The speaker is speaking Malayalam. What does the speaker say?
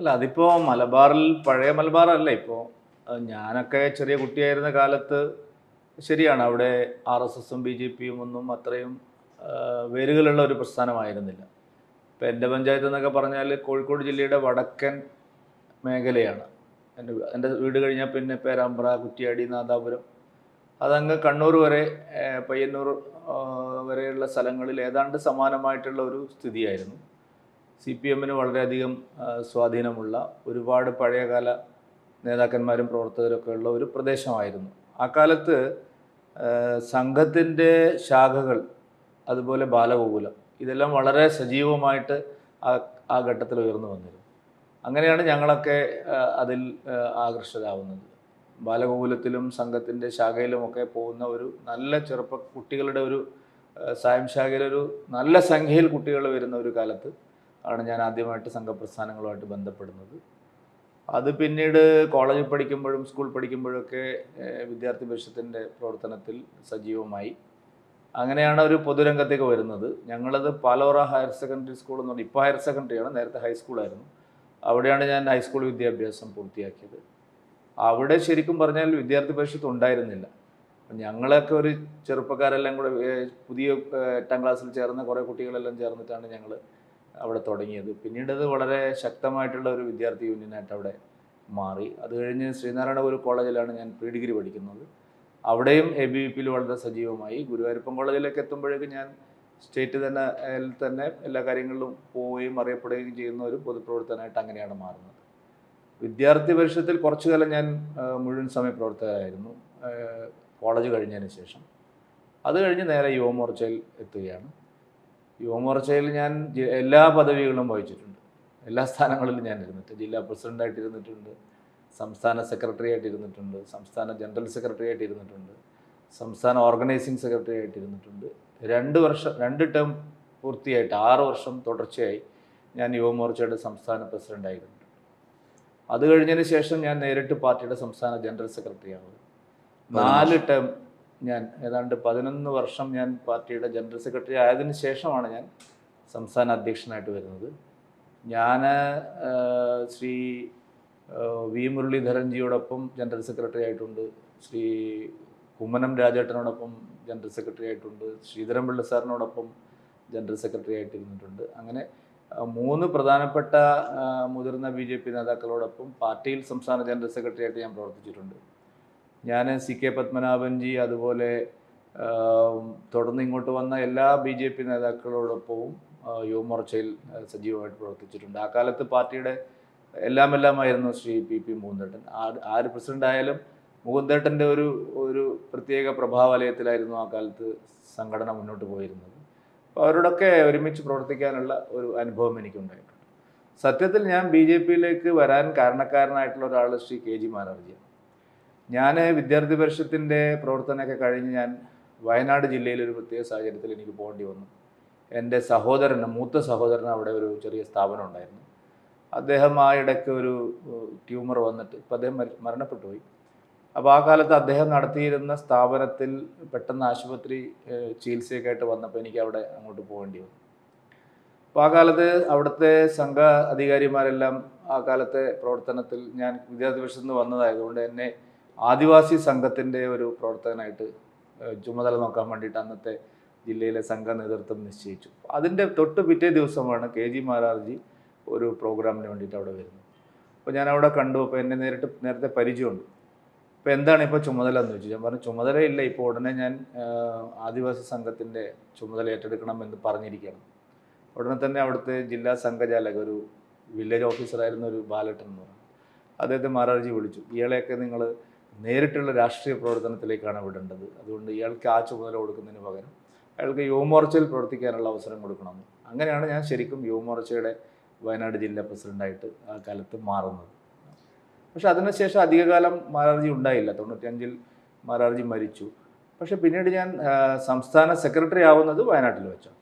അല്ല അതിപ്പോ മലബാറിൽ പഴയ മലബാർ അല്ല ഇപ്പോ ഞാനൊക്കെ ചെറിയ കുട്ടിയായിരുന്ന കാലത്ത് ശരിയാണ്. അവിടെ ആർ എസ് എസും ബി ജെ പിയും ഒന്നും അത്രയും വേരുകളുള്ള ഒരു പ്രസ്ഥാനമായിരുന്നില്ല. ഇപ്പം എന്റെ പഞ്ചായത്ത് എന്നൊക്കെ പറഞ്ഞാൽ കോഴിക്കോട് ജില്ലയുടെ വടക്കൻ മേഖലയാണ്. എന്റെ എന്റെ വീട് കഴിഞ്ഞാൽ പിന്നെ പേരാമ്പ്ര കുറ്റിയാടി നാദാപുരം. അതങ്ങ് കണ്ണൂർ വരെ പയ്യന്നൂർ വരെയുള്ള സ്ഥലങ്ങളിൽ ഏതാണ്ട് സമാനമായിട്ടുള്ള ഒരു സ്ഥിതിയായിരുന്നു. സി പി എമ്മിന് വളരെയധികം സ്വാധീനമുള്ള ഒരുപാട് പഴയകാല നേതാക്കന്മാരും പ്രവർത്തകരൊക്കെ ഉള്ള ഒരു പ്രദേശമായിരുന്നു. ആ കാലത്ത് സംഘത്തിന്റെ ശാഖകൾ അതുപോലെ ബാലഗോകുലം ഇതെല്ലാം വളരെ സജീവമായിട്ട് ആ ആ ഘട്ടത്തിൽ ഉയർന്നു വന്നിരുന്നു. അങ്ങനെയാണ് ഞങ്ങളൊക്കെ അതിൽ ആ, ആകർഷകരാവുന്നത് ബാലഗോകുലത്തിലും സംഘത്തിന്റെ ശാഖയിലുമൊക്കെ പോകുന്ന ഒരു നല്ല ചെറുപ്പ കുട്ടികളുടെ ഒരു സായം ശാഖയിലൊരു നല്ല സംഖ്യയിൽ കുട്ടികൾ വരുന്ന ഒരു കാലത്ത് ആണ് ഞാൻ ആദ്യമായിട്ട് സംഘപ്രസ്ഥാനങ്ങളുമായിട്ട് ബന്ധപ്പെടുന്നത്. അത് പിന്നീട് കോളേജിൽ പഠിക്കുമ്പോഴും സ്കൂൾ പഠിക്കുമ്പോഴൊക്കെ വിദ്യാർത്ഥി പരിഷത്തിന്റെ പ്രവർത്തനത്തിൽ സജീവമായി. അങ്ങനെയാണ് ഒരു പൊതുരംഗത്തേക്ക് വരുന്നത്. ഞങ്ങളത് പാലോറ ഹയർ സെക്കൻഡറി സ്കൂൾ എന്ന് പറഞ്ഞാൽ ഇപ്പോൾ ഹയർ സെക്കൻഡറിയാണ് നേരത്തെ ഹൈസ്കൂളായിരുന്നു അവിടെയാണ് ഞാൻ ഹൈസ്കൂൾ വിദ്യാഭ്യാസം പൂർത്തിയാക്കിയത്. അവിടെ ശരിക്കും പറഞ്ഞാൽ വിദ്യാർത്ഥി പരിഷത്ത് ഉണ്ടായിരുന്നില്ല. ഞങ്ങളൊക്കെ ഒരു ചെറുപ്പക്കാരെല്ലാം കൂടെ പുതിയ എട്ടാം ക്ലാസ്സിൽ ചേർന്ന കുറേ കുട്ടികളെല്ലാം ചേർന്നിട്ടാണ് ഞങ്ങൾ അവിടെ തുടങ്ങിയത്. പിന്നീട് അത് വളരെ ശക്തമായിട്ടുള്ള ഒരു വിദ്യാർത്ഥി യൂണിയനായിട്ട് അവിടെ മാറി. അത് കഴിഞ്ഞ് ശ്രീനാരായണഗുരു കോളേജിലാണ് ഞാൻ പ്രീ ഡിഗ്രി പഠിക്കുന്നത്. അവിടെയും എ ബി വി പിയിൽ വളരെ സജീവമായി. ഗുരുവായൂരപ്പൻ കോളേജിലേക്ക് എത്തുമ്പോഴേക്കും ഞാൻ സ്റ്റേറ്റ് തന്നെ തന്നെ എല്ലാ കാര്യങ്ങളിലും പോവുകയും അറിയപ്പെടുകയും ചെയ്യുന്ന ഒരു പൊതുപ്രവർത്തനമായിട്ട് അങ്ങനെയാണ് മാറുന്നത്. വിദ്യാർത്ഥി പരിഷത്തിൽ കുറച്ചു കാലം ഞാൻ മുഴുവൻ സമയ പ്രവർത്തകരായിരുന്നു കോളേജ് കഴിഞ്ഞതിന് ശേഷം. അത് കഴിഞ്ഞ് നേരെ യുവമോർച്ചയിൽ എത്തുകയാണ്. യുവമോർച്ചയിൽ ഞാൻ എല്ലാ പദവികളും വഹിച്ചിട്ടുണ്ട്. എല്ലാ സ്ഥാനങ്ങളിലും ഞാൻ ഇരുന്നിട്ട് ജില്ലാ പ്രസിഡന്റായിട്ട് ഇരുന്നിട്ടുണ്ട് സംസ്ഥാന സെക്രട്ടറി ആയിട്ട് ഇരുന്നിട്ടുണ്ട് സംസ്ഥാന ജനറൽ സെക്രട്ടറി ആയിട്ട് ഇരുന്നിട്ടുണ്ട് സംസ്ഥാന ഓർഗനൈസിംഗ് സെക്രട്ടറി ആയിട്ട് ഇരുന്നിട്ടുണ്ട്. രണ്ട് വർഷം രണ്ട് ടേം പൂർത്തിയായിട്ട് ആറ് വർഷം തുടർച്ചയായി ഞാൻ യുവമോർച്ചയുടെ സംസ്ഥാന പ്രസിഡന്റായിരുന്നു അത് കഴിഞ്ഞതിന് ശേഷം ഞാൻ നേരിട്ട് പാർട്ടിയുടെ സംസ്ഥാന ജനറൽ സെക്രട്ടറി ആവുക നാല് ടേം ഞാൻ ഏതാണ്ട് പതിനൊന്ന് വർഷം ഞാൻ പാർട്ടിയുടെ ജനറൽ സെക്രട്ടറി ആയതിനു ശേഷമാണ് ഞാൻ സംസ്ഥാന അധ്യക്ഷനായിട്ട് വരുന്നത്. ഞാൻ ശ്രീ വി മുരളീധരൻജിയോടൊപ്പം ജനറൽ സെക്രട്ടറി ആയിട്ടുണ്ട്. ശ്രീ കുമ്മനം രാജേട്ടനോടൊപ്പം ജനറൽ സെക്രട്ടറി ആയിട്ടുണ്ട്. ശ്രീധരൻപിള്ള സാറിനോടൊപ്പം ജനറൽ സെക്രട്ടറി ആയിട്ടിരുന്നിട്ടുണ്ട്. അങ്ങനെ മൂന്ന് പ്രധാനപ്പെട്ട മുതിർന്ന ബി ജെ പി നേതാക്കളോടൊപ്പം പാർട്ടിയിൽ സംസ്ഥാന ജനറൽ സെക്രട്ടറി ആയിട്ട് ഞാൻ പ്രവർത്തിച്ചിട്ടുണ്ട്. ഞാൻ സി കെ പത്മനാഭൻജി അതുപോലെ തുടർന്ന് ഇങ്ങോട്ട് വന്ന എല്ലാ ബി ജെ പി നേതാക്കളോടൊപ്പവും യുവമോർച്ചയിൽ സജീവമായിട്ട് പ്രവർത്തിച്ചിട്ടുണ്ട്. ആ കാലത്ത് പാർട്ടിയുടെ എല്ലാം എല്ലാമായിരുന്നു ശ്രീ പി പി മുകുന്ദേട്ടൻ. ആര് പ്രസിഡന്റ് ആയാലും മുകുന്ദേട്ടന്റെ ഒരു ഒരു പ്രത്യേക പ്രഭാവലയത്തിലായിരുന്നു ആ കാലത്ത് സംഘടന മുന്നോട്ട് പോയിരുന്നത്. അപ്പോൾ അവരോടൊക്കെ ഒരുമിച്ച് പ്രവർത്തിക്കാനുള്ള ഒരു അനുഭവം എനിക്കുണ്ടായിട്ടുണ്ട്. സത്യത്തിൽ ഞാൻ ബി ജെ പിയിലേക്ക് വരാൻ കാരണക്കാരനായിട്ടുള്ള ഒരാൾ ശ്രീ കെ ജി മാനർജിയാണ് ഞാൻ വിദ്യാർത്ഥി പരിഷത്തിന്റെ പ്രവർത്തനമൊക്കെ കഴിഞ്ഞ് ഞാൻ വയനാട് ജില്ലയിൽ ഒരു പ്രത്യേക സാഹചര്യത്തിൽ എനിക്ക് പോകേണ്ടി വന്നു. എന്റെ സഹോദരന് മൂത്ത സഹോദരന് അവിടെ ഒരു ചെറിയ സ്ഥാപനം ഉണ്ടായിരുന്നു. അദ്ദേഹം ആ ഇടയ്ക്ക് ഒരു ട്യൂമർ വന്നിട്ട് ഇപ്പം അദ്ദേഹം മരണപ്പെട്ടു പോയി അപ്പോൾ ആ കാലത്ത് അദ്ദേഹം നടത്തിയിരുന്ന സ്ഥാപനത്തിൽ പെട്ടെന്ന് ആശുപത്രി ചികിത്സയൊക്കെ ആയിട്ട് വന്നപ്പോൾ എനിക്ക് അവിടെ അങ്ങോട്ട് പോകേണ്ടി വന്നു. അപ്പോൾ ആ കാലത്ത് അവിടുത്തെ സംഘ അധികാരിമാരെല്ലാം ആ കാലത്തെ പ്രവർത്തനത്തിൽ ഞാൻ വിദ്യാർത്ഥി നിന്ന് വന്നതായതുകൊണ്ട് എന്നെ ആദിവാസി സംഘത്തിന്റെ ഒരു പ്രവർത്തകനായിട്ട് ചുമതല നോക്കാൻ വേണ്ടിയിട്ട് അന്നത്തെ ജില്ലയിലെ സംഘ നേതൃത്വം നിശ്ചയിച്ചു. അതിന്റെ തൊട്ട് പിറ്റേ ദിവസമാണ് കെ ജി മാരാർജി ഒരു പ്രോഗ്രാമിന് വേണ്ടിയിട്ട് അവിടെ വരുന്നത്. അപ്പോൾ ഞാൻ അവിടെ കണ്ടു. അപ്പോൾ എന്നെ നേരിട്ട് നേരത്തെ പരിചയമുണ്ട്. അപ്പോൾ എന്താണ് ഇപ്പോൾ ചുമതല എന്ന് ചോദിച്ചു. ഞാൻ പറഞ്ഞു ചുമതലയില്ല. ഇപ്പോൾ ഉടനെ ഞാൻ ആദിവാസി സംഘത്തിന്റെ ചുമതല ഏറ്റെടുക്കണം എന്ന് പറഞ്ഞിരിക്കണം ഉടനെ തന്നെ അവിടുത്തെ ജില്ലാ സംഘചാലക ഒരു വില്ലേജ് ഓഫീസറായിരുന്ന ഒരു ബാലട്ടൻ എന്ന് പറഞ്ഞു. അദ്ദേഹത്തെ മാരാർജി വിളിച്ചു. ഇയാളെയൊക്കെ നിങ്ങൾ നേരിട്ടുള്ള രാഷ്ട്രീയ പ്രവർത്തനത്തിലേക്കാണ് വിടേണ്ടത്. അതുകൊണ്ട് ഇയാൾക്ക് ആ ചുമതല കൊടുക്കുന്നതിന് പകരം അയാൾക്ക് യുവമോർച്ചയിൽ പ്രവർത്തിക്കാനുള്ള അവസരം കൊടുക്കണം. അങ്ങനെയാണ് ഞാൻ ശരിക്കും യുവമോർച്ചയുടെ വയനാട് ജില്ലാ പ്രസിഡന്റായിട്ട് ആ കാലത്ത് മാറുന്നത്. പക്ഷെ അതിനുശേഷം അധികകാലം മാരാർജി ഉണ്ടായില്ല. തൊണ്ണൂറ്റിയഞ്ചിൽ മാരാർജി മരിച്ചു. പക്ഷെ പിന്നീട് ഞാൻ സംസ്ഥാന സെക്രട്ടറി ആവുന്നത് വയനാട്ടിൽ വെച്ചാണ്.